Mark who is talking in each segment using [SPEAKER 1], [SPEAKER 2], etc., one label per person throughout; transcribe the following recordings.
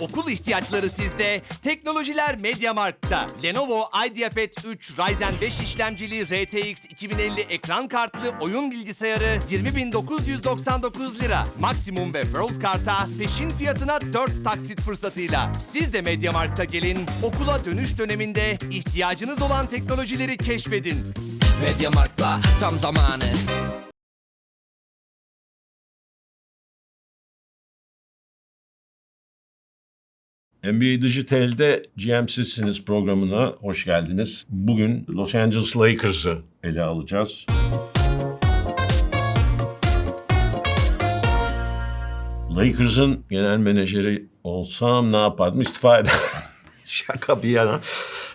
[SPEAKER 1] Okul ihtiyaçları sizde, teknolojiler MediaMarkt'ta. Lenovo IdeaPad 3 Ryzen 5 işlemcili RTX 2050 ekran kartlı oyun bilgisayarı 20.999 lira. Maksimum ve World Kart'a peşin fiyatına 4 taksit fırsatıyla. Siz de MediaMarkt'a gelin, okula dönüş döneminde ihtiyacınız olan teknolojileri keşfedin.
[SPEAKER 2] Mediamarkt'la tam zamanı
[SPEAKER 3] NBA Dijital'de GM'sizsiniz programına hoş geldiniz. Bugün Los Angeles Lakers'ı ele alacağız. Lakers'ın genel menajeri olsam ne yapardım? İstifa eder. Şaka bir yana.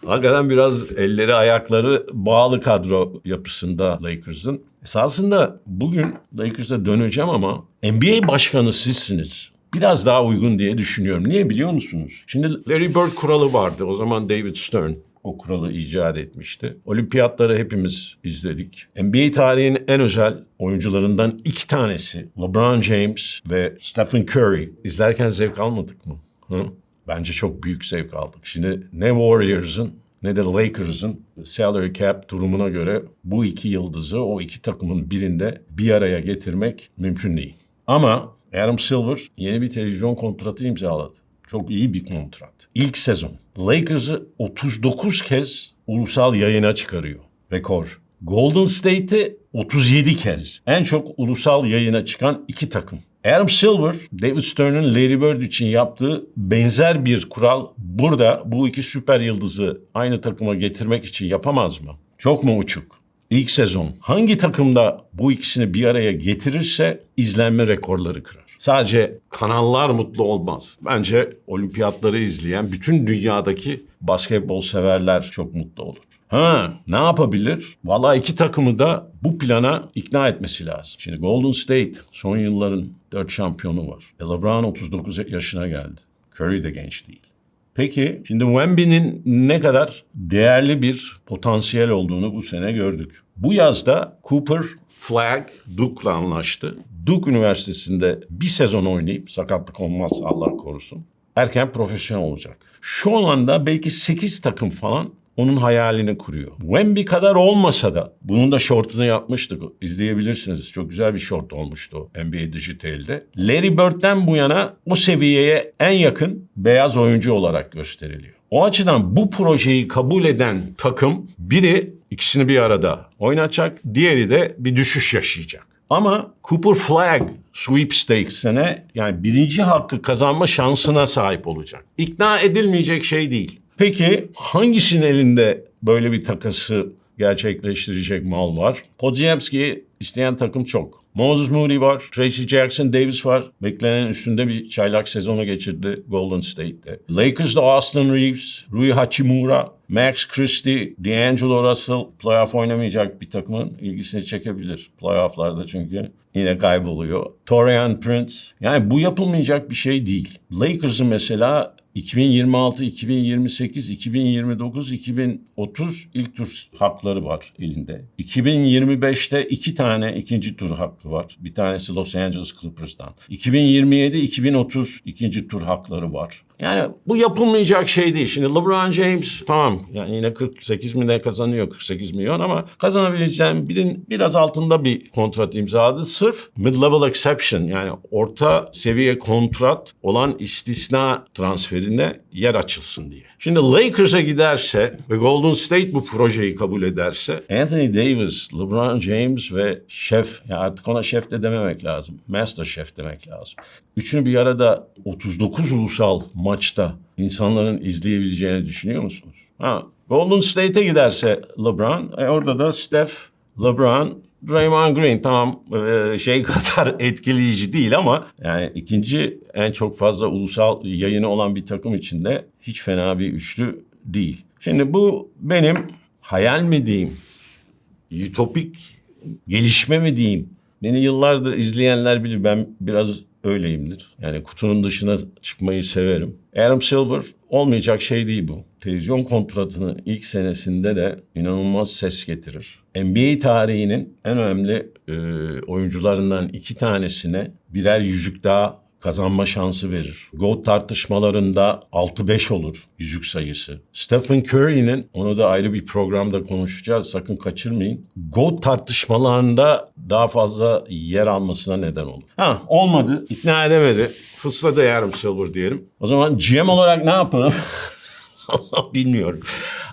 [SPEAKER 3] Hakikaten biraz elleri ayakları bağlı kadro yapısında Lakers'ın. Esasında bugün Lakers'a döneceğim ama NBA başkanı sizsiniz. Biraz daha uygun diye düşünüyorum. Niye biliyor musunuz? Şimdi Larry Bird kuralı vardı. O zaman David Stern o kuralı icat etmişti. Olimpiyatları hepimiz izledik. NBA tarihinin en özel oyuncularından iki tanesi LeBron James ve Stephen Curry. İzlerken zevk almadık mı? Hı? Bence çok büyük zevk aldık. Şimdi ne Warriors'ın ne de Lakers'ın salary cap durumuna göre bu iki yıldızı o iki takımın birinde bir araya getirmek mümkün değil. Ama Adam Silver yeni bir televizyon kontratı imzaladı. Çok iyi bir kontrat. İlk sezon. Lakers'ı 39 kez ulusal yayına çıkarıyor. Rekor. Golden State'i 37 kez. En çok ulusal yayına çıkan iki takım. Adam Silver, David Stern'ın Larry Bird için yaptığı benzer bir kural burada bu iki süper yıldızı aynı takıma getirmek için yapamaz mı? Çok mu uçuk? İlk sezon hangi takımda bu ikisini bir araya getirirse izlenme rekorları kırar. Sadece kanallar mutlu olmaz. Bence olimpiyatları izleyen bütün dünyadaki basketbol severler çok mutlu olur. Ha, ne yapabilir? Vallahi iki takımı da bu plana ikna etmesi lazım. Şimdi Golden State son yılların 4 şampiyonu var. LeBron 39 yaşına geldi. Curry de genç değil. Peki şimdi Wemby'nin ne kadar değerli bir potansiyel olduğunu bu sene gördük. Bu yazda Cooper Flagg Duke'la anlaştı. Duke Üniversitesi'nde bir sezon oynayıp sakatlık olmaz Allah korusun. Erken profesyonel olacak. Şu anda belki 8 takım falan onun hayalini kuruyor. Wemby kadar olmasa da bunun da şortunu yapmıştık. İzleyebilirsiniz. Çok güzel bir şort olmuştu NBA Digital'de. Larry Bird'den bu yana o seviyeye en yakın beyaz oyuncu olarak gösteriliyor. O açıdan bu projeyi kabul eden takım biri ikisini bir arada oynatacak, diğeri de bir düşüş yaşayacak. Ama Cooper Flag sweepstakes'ine yani birinci hakkı kazanma şansına sahip olacak. İkna edilmeyecek şey değil. Peki hangisinin elinde böyle bir takası gerçekleştirecek mal var? Podziemski'yi isteyen takım çok. Moses Moody var, Tracy Jackson Davis var. Beklenen üstünde bir çaylak sezonu geçirdi Golden State'te. Lakers'da Austin Reeves, Rui Hachimura, Max Christie, D'Angelo Russell playoff oynamayacak bir takımın ilgisini çekebilir. Playoff'larda çünkü yine kayboluyor. Torian Prince. Yani bu yapılmayacak bir şey değil. Lakers'ın mesela 2026, 2028, 2029, 2030 ilk tur hakları var elinde. 2025'te iki tane ikinci tur hakkı var. Bir tanesi Los Angeles Clippers'tan. 2027, 2030 ikinci tur hakları var. Yani bu yapılmayacak şey değil. Şimdi LeBron James tamam yani yine 48 milyon kazanıyor 48 milyon ama kazanabileceğim birin biraz altında bir kontrat imzaladı. Sırf mid-level exception yani orta seviye kontrat olan istisna transferine yer açılsın diye. Şimdi Lakers'a giderse ve Golden State bu projeyi kabul ederse Anthony Davis, LeBron James ve şef ya artık ona şef de dememek lazım. Master şef demek lazım. Üçünü bir arada 39 ulusal maçta insanların izleyebileceğini düşünüyor musunuz? Ha, Golden State'e giderse LeBron, e, orada da Steph, LeBron, Draymond Green tamam e, şey kadar etkileyici değil ama yani ikinci en çok fazla ulusal yayını olan bir takım içinde hiç fena bir üçlü değil. Şimdi bu benim hayal mi diyeyim, ütopik gelişme mi diyeyim? Beni yıllardır izleyenler bilir ben biraz öyleyimdir. Yani kutunun dışına çıkmayı severim. Adam Silver olmayacak şey değil bu. Televizyon kontratının ilk senesinde de inanılmaz ses getirir. NBA tarihinin en önemli e, oyuncularından iki tanesine birer yüzük daha kazanma şansı verir. GOAT tartışmalarında 6-5 olur yüzük sayısı. Stephen Curry'nin onu da ayrı bir programda konuşacağız. Sakın kaçırmayın. GOAT tartışmalarında daha fazla yer almasına neden olur. Ha olmadı. ikna edemedi. Fısladı yarım silver diyelim. O zaman GM olarak ne yaparım? Allah bilmiyorum.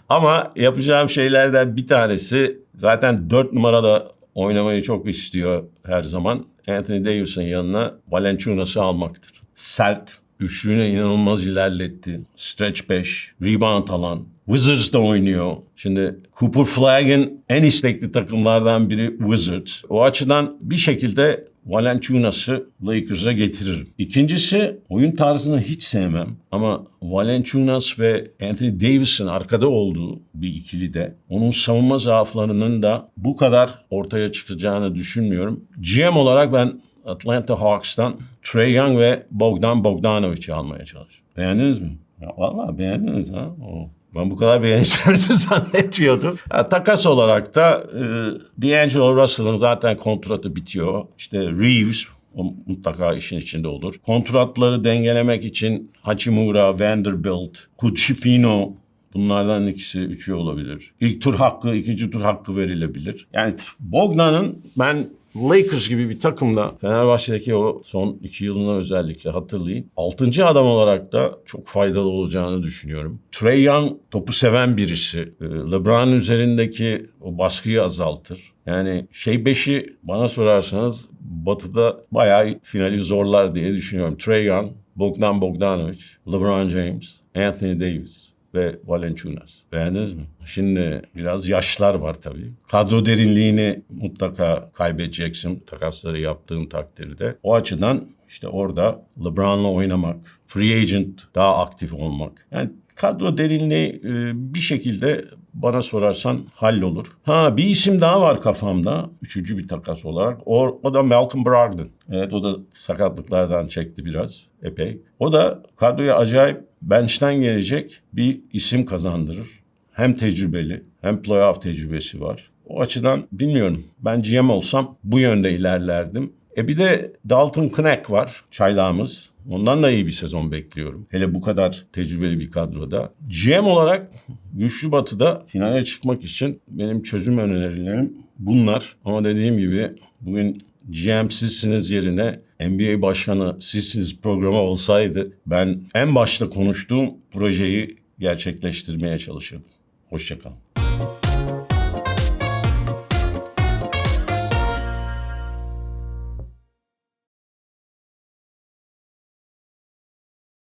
[SPEAKER 3] Ama yapacağım şeylerden bir tanesi zaten 4 numarada oynamayı çok istiyor her zaman. Anthony Davis'in yanına Valanciunas'ı almaktır. Sert, üçlüğüne inanılmaz ilerletti. Stretch 5, rebound alan. Wizards'da oynuyor. Şimdi Cooper Flagg'in en istekli takımlardan biri Wizards. O açıdan bir şekilde Valanciunas'ı Lakers'a getiririm. İkincisi oyun tarzını hiç sevmem ama Valanciunas ve Anthony Davis'in arkada olduğu bir ikili de onun savunma zaaflarının da bu kadar ortaya çıkacağını düşünmüyorum. GM olarak ben Atlanta Hawks'tan Trey Young ve Bogdan Bogdanovic'i almaya çalışıyorum. Beğendiniz mi? Ya vallahi beğendiniz ha. O. Ben bu kadar beğeneceğinizi zannetmiyordum. Ha, takas olarak da e, D'Angelo Russell'ın zaten kontratı bitiyor. İşte Reeves o mutlaka işin içinde olur. Kontratları dengelemek için Hachimura, Vanderbilt, Kuchifino bunlardan ikisi üçü olabilir. İlk tur hakkı, ikinci tur hakkı verilebilir. Yani Bogdan'ın ben Lakers gibi bir takımda Fenerbahçe'deki o son iki yılını özellikle hatırlayın. Altıncı adam olarak da çok faydalı olacağını düşünüyorum. Trey Young topu seven birisi. Ee, LeBron üzerindeki o baskıyı azaltır. Yani şey beşi bana sorarsanız batıda bayağı finali zorlar diye düşünüyorum. Trey Young, Bogdan Bogdanovic, LeBron James, Anthony Davis ve Valanciunas. Beğendiniz mi? Şimdi biraz yaşlar var tabii. Kadro derinliğini mutlaka kaybedeceksin takasları yaptığın takdirde. O açıdan işte orada LeBron'la oynamak, free agent daha aktif olmak. Yani kadro derinliği e, bir şekilde bana sorarsan hallolur. Ha bir isim daha var kafamda. Üçüncü bir takas olarak. O, o da Malcolm Brogdon. Evet o da sakatlıklardan çekti biraz epey. O da kadroya acayip bench'ten gelecek bir isim kazandırır. Hem tecrübeli hem playoff tecrübesi var. O açıdan bilmiyorum. Ben GM olsam bu yönde ilerlerdim. E bir de Dalton Kneck var çaylağımız. Ondan da iyi bir sezon bekliyorum. Hele bu kadar tecrübeli bir kadroda. GM olarak Güçlü Batı'da finale çıkmak için benim çözüm önerilerim bunlar. Ama dediğim gibi bugün GM sizsiniz yerine NBA başkanı sizsiniz programı olsaydı ben en başta konuştuğum projeyi gerçekleştirmeye çalışırdım. Hoşçakalın.